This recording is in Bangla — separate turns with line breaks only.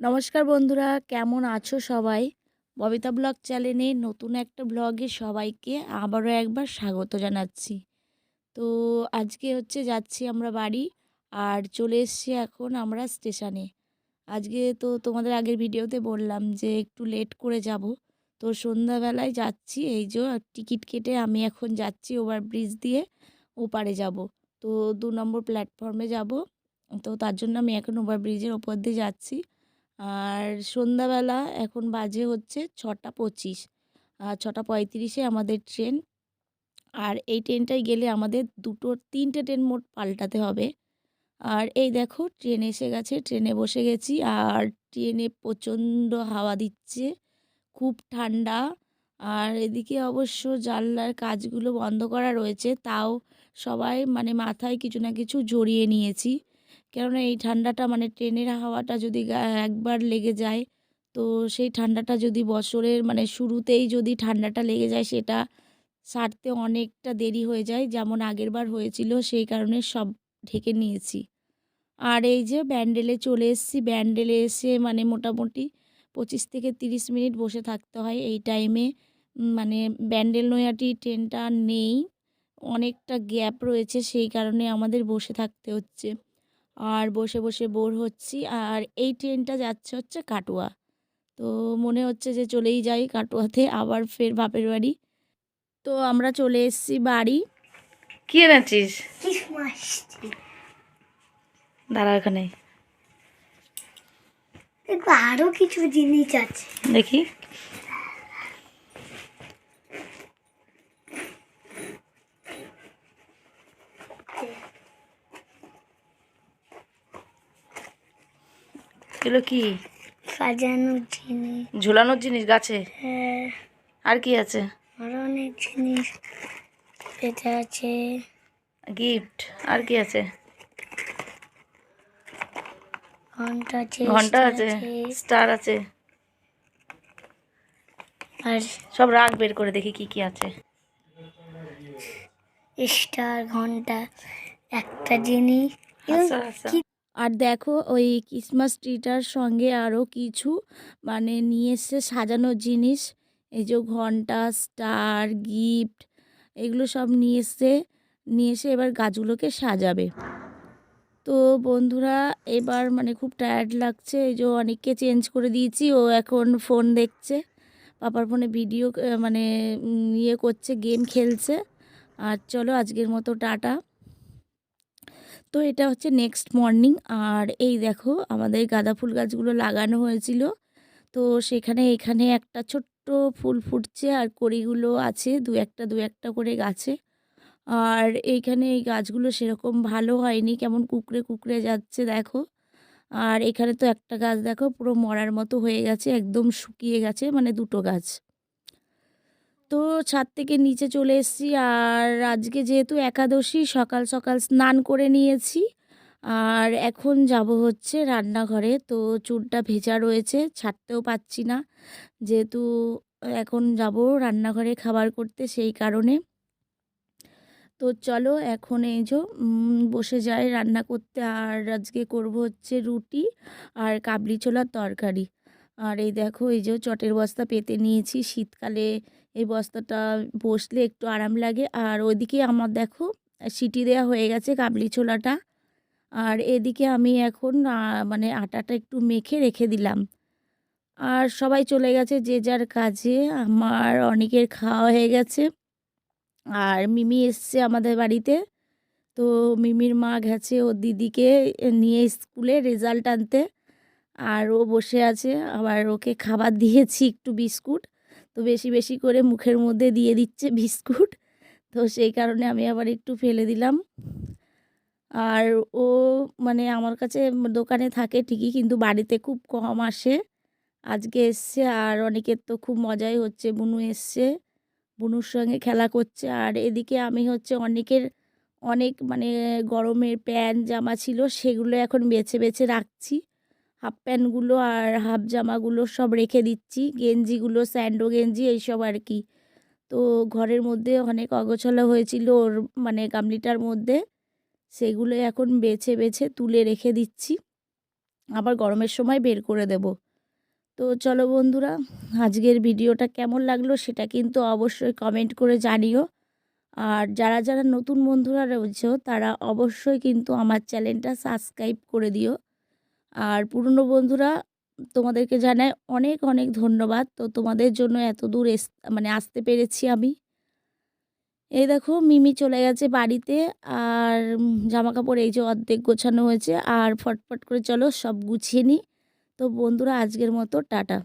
নমস্কার বন্ধুরা, কেমন আছো সবাই? ববিতা ব্লগ চ্যানেলে নতুন একটা ব্লগে সবাইকে আবারও একবার স্বাগত জানাচ্ছি। তো আজকে হচ্ছে যাচ্ছি আমরা বাড়ি আর চলে এসছি এখন আমরা স্টেশনে। আজকে তো তোমাদের আগের ভিডিওতে বললাম যে একটু লেট করে যাব। তো সন্ধ্যাবেলায় যাচ্ছি, এই যে টিকিট কেটে আমি এখন যাচ্ছি ওভারব্রিজ দিয়ে ওপারে যাব। তো দু নম্বর প্ল্যাটফর্মে যাব। তো তার জন্য আমি এখন ওভারব্রিজের ওপর দিয়ে যাচ্ছি। আর সন্ধ্যাবেলা এখন বাজে হচ্ছে ছটা পঁচিশ। আর ছটা পঁয়ত্রিশে আমাদের ট্রেন। আর এই ট্রেনটায় গেলে আমাদের দুটো, তিনটে ট্রেন মোট পাল্টাতে হবে। আর এই দেখো, ট্রেন এসে গেছে, ট্রেনে বসে গেছি। আর ট্রেনে প্রচণ্ড হাওয়া দিচ্ছে, খুব ঠান্ডা। আর এদিকে অবশ্য জানলার কাজগুলো বন্ধ করা রয়েছে, তাও সবাই মানে মাথায় কিছু না কিছু জড়িয়ে নিয়েছি। কেননা এই ঠান্ডাটা মানে ট্রেনের হাওয়াটা যদি একবার লেগে যায়, তো সেই ঠান্ডাটা যদি বছরের মানে শুরুতেই যদি ঠান্ডাটা লেগে যায়, সেটা সারতে অনেকটা দেরি হয়ে যায়, যেমন আগের বার হয়েছিল, সেই কারণে সব ঢেকে নিয়েছি। আর এই যে ব্যান্ডেলে চলে এসেছি, ব্যান্ডেলে এসে মানে মোটামুটি পঁচিশ থেকে তিরিশ মিনিট বসে থাকতে হয়। এই টাইমে মানে ব্যান্ডেল নয়াটি ট্রেনটা নেই, অনেকটা গ্যাপ রয়েছে, সেই কারণে আমাদের বসে থাকতে হচ্ছে। আর বসে বসে বোর হচ্ছি। আর এই ট্রেনটা যাচ্ছে হচ্ছে কাটোয়া। তো মনে হচ্ছে যে চলেই যাই কাটোয়াতে আবার ফের বাপের বাড়ি। তো আমরা চলে এসেছি বাড়ি।
কি এনেছিস? দাঁড়া
ওখানে আরও কিছু জিনিস আছে।
দেখি। এগুলো কি?
সাজানোর জিনিস।
ঝুলানোর জিনিস গাছে?
হ্যাঁ।
আর কি আছে?
আরও অনেক জিনিস। এটা আছে।
গিফট। আর কি আছে?
ঘণ্টা আছে ঘণ্টা
আছে স্টার আছে।
আর
সব রাগ বের করে দেখি কি কি আছে।
স্টার ঘণ্টা একটা জিনিস।
আচ্ছা আচ্ছা।
আর দেখো ওই ক্রিসমাস ট্রিটার সঙ্গে আরও কিছু মানে নিয়ে এসছে সাজানোর জিনিস। এই যে ঘণ্টা স্টার গিফট এগুলো সব নিয়ে এসছে। নিয়ে এসে এবার গাছগুলোকে সাজাবে। তো বন্ধুরা, এবার মানে খুব টায়ার্ড লাগছে। এই যে অনেককে চেঞ্জ করে দিয়েছি, ও এখন ফোন দেখছে। পাপার ফোনে ভিডিও মানে ইয়ে করছে গেম খেলছে। আর চলো আজকের মতো, টাটা। তো এটা হচ্ছে নেক্সট মর্নিং আর এই দেখো আমাদের গাঁদা ফুল গাছগুলো লাগানো হয়েছিল। তো সেখানে এখানে একটা ছোট্ট ফুল ফুটছে আর কড়িগুলো আছে, দু একটা দু একটা করে গাছে। আর এইখানে এই গাছগুলো সেরকম ভালো হয়নি, কেমন কুকড়ে কুকড়ে যাচ্ছে দেখো। আর এখানে তো একটা গাছ দেখো পুরো মরার মতো হয়ে গেছে, একদম শুকিয়ে গেছে মানে দুটো গাছ। তো ছাদ থেকে নিচে চলে এসেছি আর আজকে যেহেতু একাদশী, সকাল সকাল স্নান করে নিয়েছি। আর এখন যাব হচ্ছে রান্নাঘরে। তো চুলটা ভেজা রয়েছে, ছাড়তেও পাচ্ছি না। যেহেতু এখন যাব রান্নাঘরে খাবার করতে সেই কারণে। তো চলো এখন এই যে বসে যাই রান্না করতে। আর আজকে করব হচ্ছে রুটি আর কাবলি ছোলার তরকারি। আর এই দেখো, এই যে চটের বস্তা পেতে নিয়েছি। শীতকালে এই বস্তাটা বসলে একটু আরাম লাগে। আর ওইদিকে আমার দেখো, সিটি দেওয়া হয়ে গেছে কাবলি ছোলাটা। আর এদিকে আমি এখন মানে আটাটা একটু মেখে রেখে দিলাম। আর সবাই চলে গেছে যে যার কাজে। আমার অনেকের খাওয়া হয়ে গেছে। আর মিমি এসছে আমাদের বাড়িতে। তো মিমির মা গেছে ওর দিদিকে নিয়ে স্কুলে রেজাল্ট আনতে। আর ও বসে আছে, আবার ওকে খাবার দিয়েছি একটু বিস্কুট। তো বেশি বেশি করে মুখের মধ্যে দিয়ে দিচ্ছে বিস্কুট। তো সেই কারণে আমি আবার একটু ফেলে দিলাম। আর ও মানে আমার কাছে দোকানে থাকে ঠিকই, কিন্তু বাড়িতে খুব কম আসে। আজকে এসছে আর অনেকের তো খুব মজাই হচ্ছে। বুনু এসছে, বুনুর সঙ্গে খেলা করছে। আর এদিকে আমি হচ্ছে অনেকের অনেক মানে গরমের প্যান্ট, জামা ছিল, সেগুলো এখন বেছে বেছে রাখছি। হাফ প্যান্টগুলো আর হাফ জামাগুলো সব রেখে দিচ্ছি। গেঞ্জিগুলো স্যান্ডো গেঞ্জি এইসব আর কি। তো ঘরের মধ্যে অনেক অগোছালো হয়েছিল ওর মানে গামলিটার মধ্যে। সেগুলো এখন বেছে বেছে তুলে রেখে দিচ্ছি। আবার গরমের সময় বের করে দেব। তো চলো বন্ধুরা, আজকের ভিডিওটা কেমন লাগল সেটা কিন্তু অবশ্যই কমেন্ট করে জানিও। আর যারা যারা নতুন বন্ধুরা রয়েছে, তারা অবশ্যই কিন্তু আমার চ্যানেলটা সাবস্ক্রাইব করে দিও। আর পুরনো বন্ধুরা তোমাদেরকে জানাই অনেক অনেক ধন্যবাদ। তো তোমাদের জন্য এত দূর মানে আসতে পেরেছি আমি। এই দেখো, মিমি চলে গেছে বাড়িতে আর জামা কাপড় এই যে অর্ধেক গোছানো হয়েছে। আর ফটফট করে চলো সব গুছিয়ে নিই। তো বন্ধুরা, আজকের মতো টাটা।